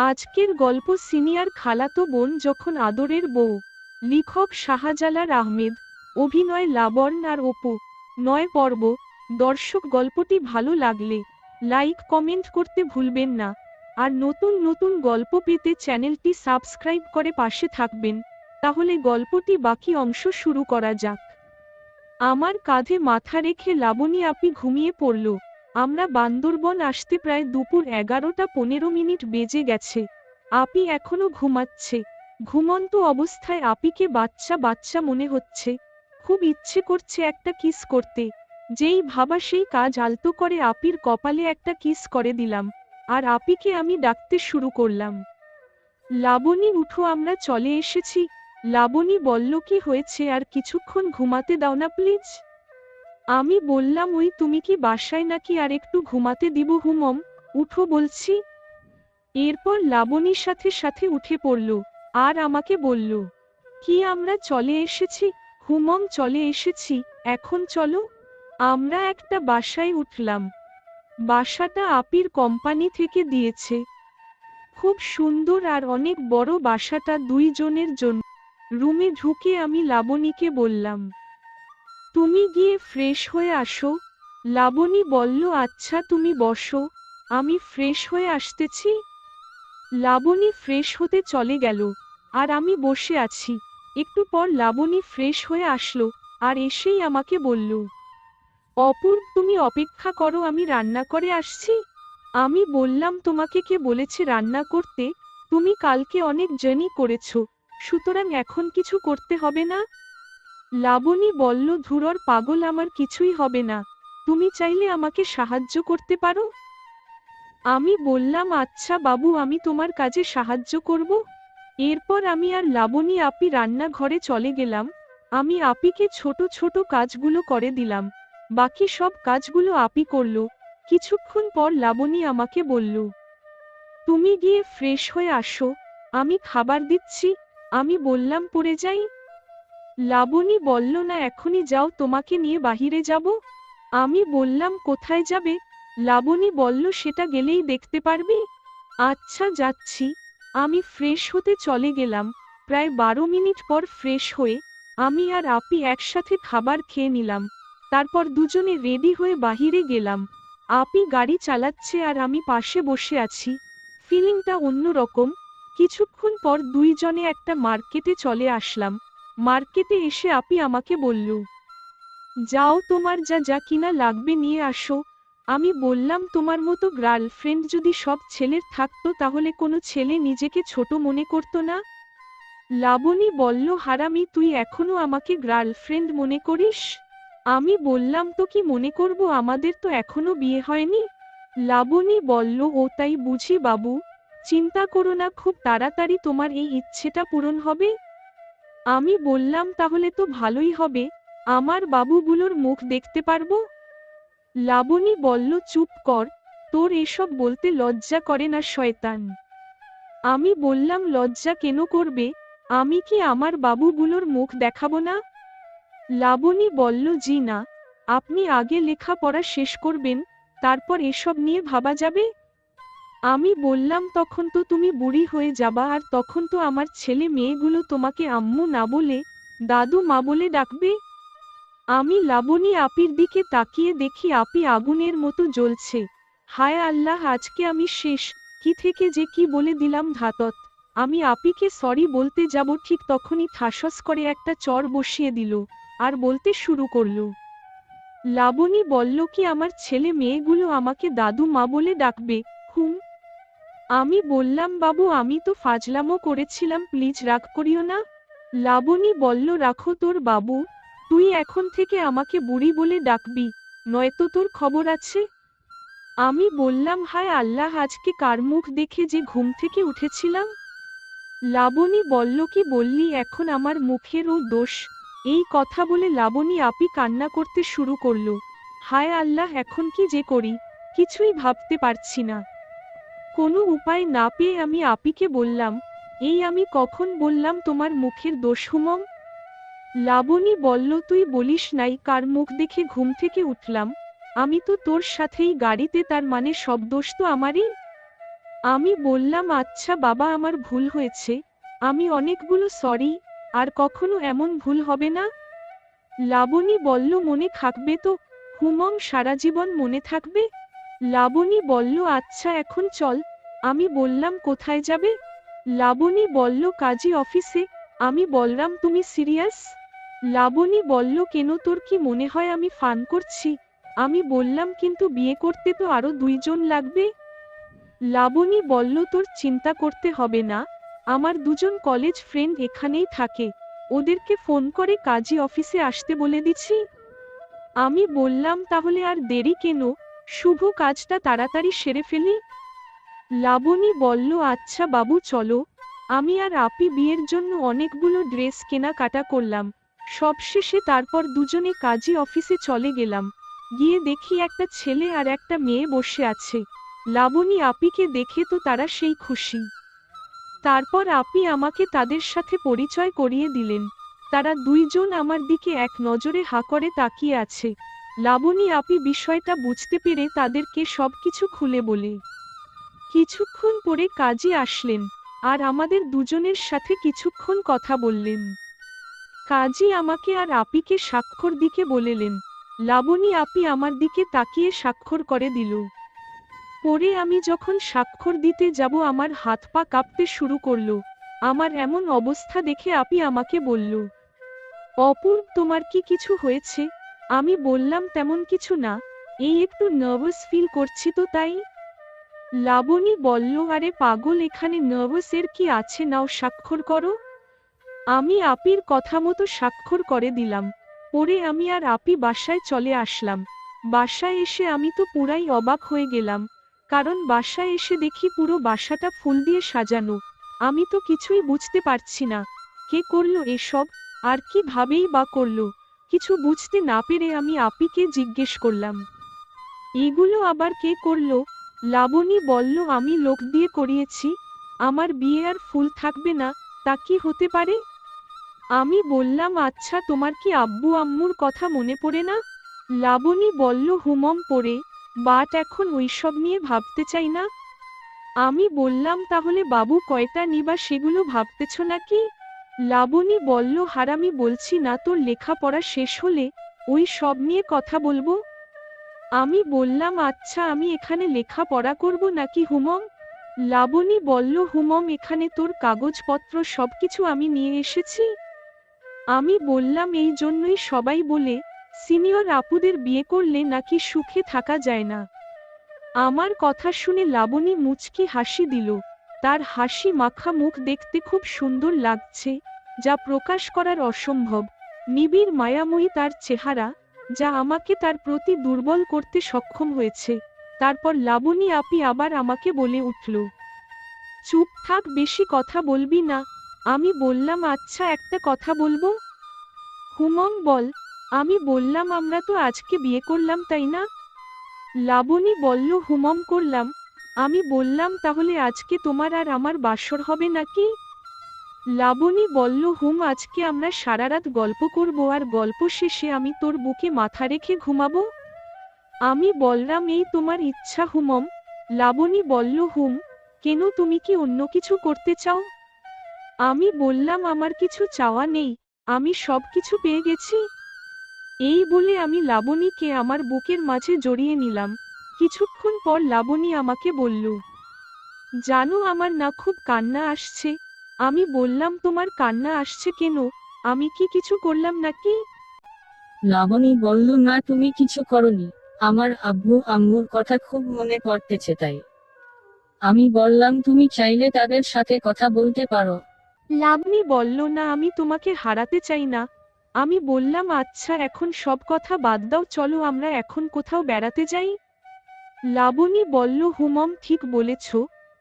আজকের গল্প সিনিয়র খালাতো বোন যখন আদরের বউ, লেখক শাহজালাল আহমেদ, অভিনয় লাবণ্য আর অপু। নয় পর্ব। দর্শক, গল্পটি ভালো লাগলে লাইক, কমেন্ট করতে ভুলবেন না। আর নতুন নতুন গল্প পেতে চ্যানেলটি সাবস্ক্রাইব করে পাশে থাকবেন। তাহলে গল্পটি বাকি অংশ শুরু করা যাক। আমার কাঁধে মাথা রেখে লাবণী আপি ঘুমিয়ে পড়ল। আমরা বান্দরবন আসতে প্রায় দুপুর এগারোটা পনেরো মিনিট বেজে গেছে। আপি এখনও ঘুমাচ্ছে। ঘুমন্ত অবস্থায় আপিকে বাচ্চা বাচ্চা মনে হচ্ছে। খুব ইচ্ছে করছে একটা কিস করতে। যেই ভাবা সেই কাজ আলতো করে আপির কপালে একটা কিস করে দিলাম। আর আপিকে আমি ডাকতে শুরু করলাম। লাবণী উঠো, আমরা চলে এসেছি। লাবণী বলল, কি হয়েছে? আর কিছুক্ষণ ঘুমাতে দাও না, প্লিজ। আমি বললাম, ওই তুমি কি বাসায় নাকি আর একটু ঘুমাতে দিব হুমম? উঠো বলছি। এরপর লাবণীর সাথে সাথে উঠে পড়ল, আর আমাকে বলল, কি আমরা চলে এসেছি? হুমম, চলে এসেছি। এখন চলো। আমরা একটা বাসায় উঠলাম। বাসাটা আপির কোম্পানি থেকে দিয়েছে। খুব সুন্দর আর অনেক বড় বাসাটা দুইজনের জন্য। রুমে ঢুকে আমি লাবণীকে বললাম তুমি গিয়ে ফ্রেশ হয়ে আসো। লাবণী বলল আচ্ছা তুমি বসো। আমি ফ্রেশ হয়ে আসতেছি। লাবণী ফ্রেশ হতে চলে গেল, আর আমি বসে আছি। একটু পর লাবণী ফ্রেশ হয়ে আসলো আর এসেই আমাকে বলল, অপূর্ব, তুমি অপেক্ষা করো, আমি রান্না করে আসছি। আমি বললাম, তোমাকে কে বলেছে রান্না করতে? তুমি কালকে অনেক জার্নি করেছ, সুতরাং এখন কিছু করতে হবে না? লাবণী বলল ধুরর পাগল আমার কিছুই হবে না। তুমি চাইলে আমাকে সাহায্য করতে পারো? আমি বললাম আচ্ছা বাবু, আমি তোমার কাজে সাহায্য করব। এরপর আমি আর লাবণী আপি রান্নাঘরে চলে গেলাম। আমি আপিকে ছোট ছোট কাজগুলো করে দিলাম। বাকি সব কাজগুলো আপি করল। কিছুক্ষণ পর লাবণী আমাকে বলল, তুমি গিয়ে ফ্রেশ হয়ে আসো। আমি খাবার দিচ্ছি। আমি বললাম, পড়ে যাই। লাবণী বলল, না, এখনই যাও, তোমাকে নিয়ে বাহিরে যাব। আমি বললাম, কোথায় যাবে? লাবণী বলল, সেটা গেলেই দেখতে পারবি। আচ্ছা যাচ্ছি। আমি ফ্রেশ হতে চলে গেলাম। প্রায় বারো মিনিট পর ফ্রেশ হয়ে আমি আর আপি একসাথে খাবার খেয়ে নিলাম। তারপর দুজনে রেডি হয়ে বাহিরে গেলাম। আপি গাড়ি চালাচ্ছে আর আমি পাশে বসে আছি। ফিলিংটা অন্যরকম। কিছুক্ষণ পর দুইজনে একটা মার্কেটে চলে আসলাম। মার্কেটে এসে আপি আমাকে বলল, যাও তোমার যা যা কিনা লাগবে নিয়ে আসো। আমি বললাম, তোমার মতো গার্লফ্রেন্ড যদি সব ছেলের থাকতো, তাহলে কোনো ছেলে নিজেকে ছোট মনে করতো না? লাবণী বলল, হারামি, তুই এখনও আমাকে গার্লফ্রেন্ড মনে করিস? আমি বললাম, তো কি মনে করব? আমাদের তো এখনও বিয়ে হয়নি। লাবণী বলল, ও তাই বুঝি বাবু। চিন্তা করো না, খুব তাড়াতাড়ি তোমার এই ইচ্ছেটা পূরণ হবে। আমি বললাম, তাহলে তো ভালোই হবে। আমার বাবুগুলোর মুখ দেখতে পারব? লাবণী বলল, চুপ কর, তোর এসব বলতে লজ্জা করে না শয়তান। আমি বললাম, লজ্জা কেন করবে? আমি কি আমার বাবুগুলোর মুখ দেখাবো না? লাবণী বলল, জি না। আপনি আগে লেখাপড়া শেষ করবেন, তারপর এসব নিয়ে ভাবা যাবে? আমি বললাম, তখন তো তুমি বুড়ি হয়ে যাবা আর তখন তো আমার ছেলে মেয়েগুলো তোমাকে আম্মু না বলে, দাদু মা বলে ডাকবে? আমি লাবণী আপির দিকে তাকিয়ে দেখি আপি আগুনের মতো জ্বলছে। হায় আল্লাহ, আজকে আমি শেষ। কি থেকে যে কি বলে দিলাম ধাতত। আমি আপিকে সরি বলতে যাব, ঠিক তখনই থাসস করে একটা চর বসিয়ে দিল আর বলতে শুরু করল। লাবণী বলল, কি আমার ছেলে মেয়েগুলো আমাকে দাদু মা বলে ডাকবে? হুম আমি বললাম, বাবু, আমি তো ফাজলামো করেছিলাম, প্লিজ রাগ করিও না। লাবণী বলল, রাখো তোর বাবু, তুই এখন থেকে আমাকে বুড়ি বলে ডাকবি, নয়তো তোর খবর আছে? আমি বললাম, হায় আল্লাহ, আজকে কার মুখ দেখে যে ঘুম থেকে উঠেছিলাম? লাবণী বলল, কি বললি, এখন আমার মুখেরও দোষ। এই কথা বলে লাবণী আপি কান্না করতে শুরু করল, হায় আল্লাহ, এখন কি যে করি, কিছুই ভাবতে পারছি না। কোনো উপায় না পেয়ে আমি আপিকে বললাম, এই আমি কখন বললাম তোমার মুখের দোষ হুমম? লাবণী, বলল তুই বলিস নাই, কার মুখ দেখে ঘুম থেকে উঠলাম। আমি তো তোর সাথেই গাড়িতে, তার মানে সব দোষ তো আমারই? আমি বললাম আচ্ছা বাবা, আমার ভুল হয়েছে। আমি অনেকগুলো সরি, আর কখনো এমন ভুল হবে না? লাবণী, বলল মনে থাকবে তো হুমং সারা জীবন মনে থাকবে? লাবণী বলল আচ্ছা এখন চল। আমি বললাম, কোথায় যাবে? লাবণী বলল, কাজী অফিসে। আমি বললাম, তুমি সিরিয়াস? লাবণী বলল, কেন তোর কি মনে হয় আমি ফান করছি? আমি বললাম, কিন্তু বিয়ে করতে তো আরও দুইজন লাগবে? লাবণী বলল, তোর চিন্তা করতে হবে না। আমার দুজন কলেজ ফ্রেন্ড এখানেই থাকে। ওদেরকে ফোন করে কাজী অফিসে আসতে বলে দিছি আমি বললাম, তাহলে আর দেরি কেন? শুভ কাজটা তাড়াতাড়ি সেরে ফেলি? লাবণী বলল আচ্ছা বাবু, চলো। আমি আর আপি বিয়ের জন্য অনেকগুলো ড্রেস কেনাকাটা করলাম। সবশেষে তারপর দুজনে কাজী অফিসে চলে গেলাম। গিয়ে দেখি একটা ছেলে আর একটা মেয়ে বসে আছে। লাবণী আপিকে দেখে তো তারা সেই খুশি। তারপর আপি আমাকে তাদের সাথে পরিচয় করিয়ে দিলেন। তারা দুইজন আমার দিকে এক নজরে হা করে তাকিয়ে আছে। লাবণী আপি বিষয়টা বুঝতে পেরে তাদেরকে সবকিছু খুলে বলে। কিছুক্ষণ পরে কাজী আসলেন, আর আমাদের দুজনের সাথে কিছুক্ষণ কথা বললেন। কাজী আমাকে আর আপিকে স্বাক্ষর দিকে বলেলেন, লাবণী আপি আমার দিকে তাকিয়ে স্বাক্ষর করে দিল। পরে আমি যখন স্বাক্ষর দিতে যাব আমার হাত পা কাঁপতে শুরু করল, আমার এমন অবস্থা দেখে আপি আমাকে বলল, অপূর্ব, তোমার কি কিছু হয়েছে? আমি বললাম, তেমন কিছু না। এই একটু নার্ভাস ফিল করছি তো তাই? লাবণী বলল, আরে পাগল, এখানে নার্ভাস এর কি আছে? নাও স্বাক্ষর করো। আমি আপির কথা মতো স্বাক্ষর করে দিলাম। পরে আমি আর আপি বাসায় চলে আসলাম। বাসায় এসে আমি তো পুরাই অবাক হয়ে গেলাম, কারণ বাসায় এসে দেখি পুরো বাসাটা ফুল দিয়ে সাজানো। আমি তো কিছুই বুঝতে পারছি না। কে করল এসব? আর কি ভাবেই বা করল? কিছু বুঝতে না পেরে আমি আপিকে জিজ্ঞেস করলাম, এগুলো আবার কে করল? লাবণী বলল, আমি লোক দিয়ে করিয়েছি, আমার বিয়ে আর ফুল থাকবে না, তা কি হতে পারে? আমি বললাম আচ্ছা তোমার কি আব্বু আম্মুর কথা মনে পড়ে না? লাবণী বলল, হুমম পড়ে, বাট এখন ওইসব নিয়ে ভাবতে চাই না। আমি বললাম, তাহলে বাবু কয়টা নিবা সেগুলো ভাবতেছ নাকি? লাবণী বলল, হারামি, বলছি না, তোর লেখাপড়া শেষ হলে ওই সব নিয়ে কথা বলব? আমি বললাম আচ্ছা আমি এখানে লেখাপড়া করব নাকি হুমম? লাবণী বলল, হুমম, এখানে তোর কাগজপত্র সবকিছু আমি নিয়ে এসেছি। আমি বললাম, এই জন্যই সবাই বলে, সিনিয়র আপুদের বিয়ে করলে নাকি সুখে থাকা যায় না? আমার কথা শুনে লাবণী মুচকি হাসি দিল। তার হাসি মাখা মুখ দেখতে খুব সুন্দর লাগছে, যা প্রকাশ করার অসম্ভব। নিবিড় মায়াময়ী তার চেহারা, যা আমাকে তার প্রতি দুর্বল করতে সক্ষম হয়েছে। তারপর লাবণী আপি আবার আমাকে বলে উঠল, চুপ থাক, বেশি কথা বলবি না। আমি বললাম আচ্ছা একটা কথা বলব? হুমং, বল। আমি বললাম, আমরা তো আজকে বিয়ে করলাম, তাই না? লাবণী বলল হুমম করলাম। আমি বললাম, তাহলে আজকে তোমার আর আমার বাসর হবে নাকি? লাবণী বলল, হুম, আজকে আমরা সারা রাত গল্প করব আর গল্প শেষে আমি তোর বুকে মাথা রেখে ঘুমাবো? আমি বললাম, এই তোমার ইচ্ছা, হুমম। লাবণী বলল, হুম, কেন তুমি কি অন্য কিছু করতে চাও? আমি বললাম, আমার কিছু চাওয়া নেই, আমি সব কিছু পেয়ে গেছি। এই বলে আমি লাবণীকে আমার বুকের মাঝে জড়িয়ে নিলাম। কিছুক্ষণ পর লাবণী আমাকে বলল জানো আমার না খুব কান্না আসছে। আমি বললাম তোমার কান্না আসছে কেন? আমি কি কিছু করলাম নাকি? লাবণী বলল না তুমি কিছু করনি। আমার আব্বু আম্মুর কথা খুব মনে পড়তেছে তাই। আমি বললাম তুমি চাইলে তাদের সাথে কথা বলতে পারো। লাবণী বলল না আমি তোমাকে হারাতে চাই না। আমি বললাম আচ্ছা এখন সব কথা বাদ দাও চলো আমরা এখন কোথাও বেড়াতে যাই। লাবণী বলল, হুমম, ঠিক বলেছ।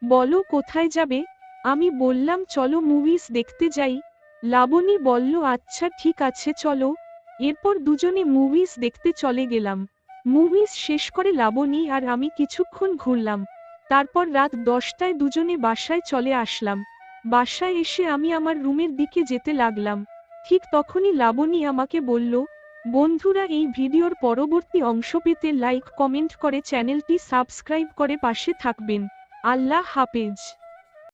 বলো, কোথায় যাবে? আমি বললাম, চলো মুভিস দেখতে যাই। লাবণী বলল আচ্ছা ঠিক আছে, চলো। এরপর দুজনে মুভিস দেখতে চলে গেলাম। মুভিস শেষ করে লাবণী আর আমি কিছুক্ষণ ঘুরলাম। তারপর রাত দশটায় দুজনে বাসায় চলে আসলাম। বাসায় এসে আমি আমার রুমের দিকে যেতে লাগলাম। ঠিক তখনই লাবণী আমাকে বলল বন্ধুরা, এই ভিডিওর পরবর্তী অংশ পেতে লাইক কমেন্ট করে চ্যানেলটি সাবস্ক্রাইব করে পাশে থাকবেন। আল্লাহ হাফেজ।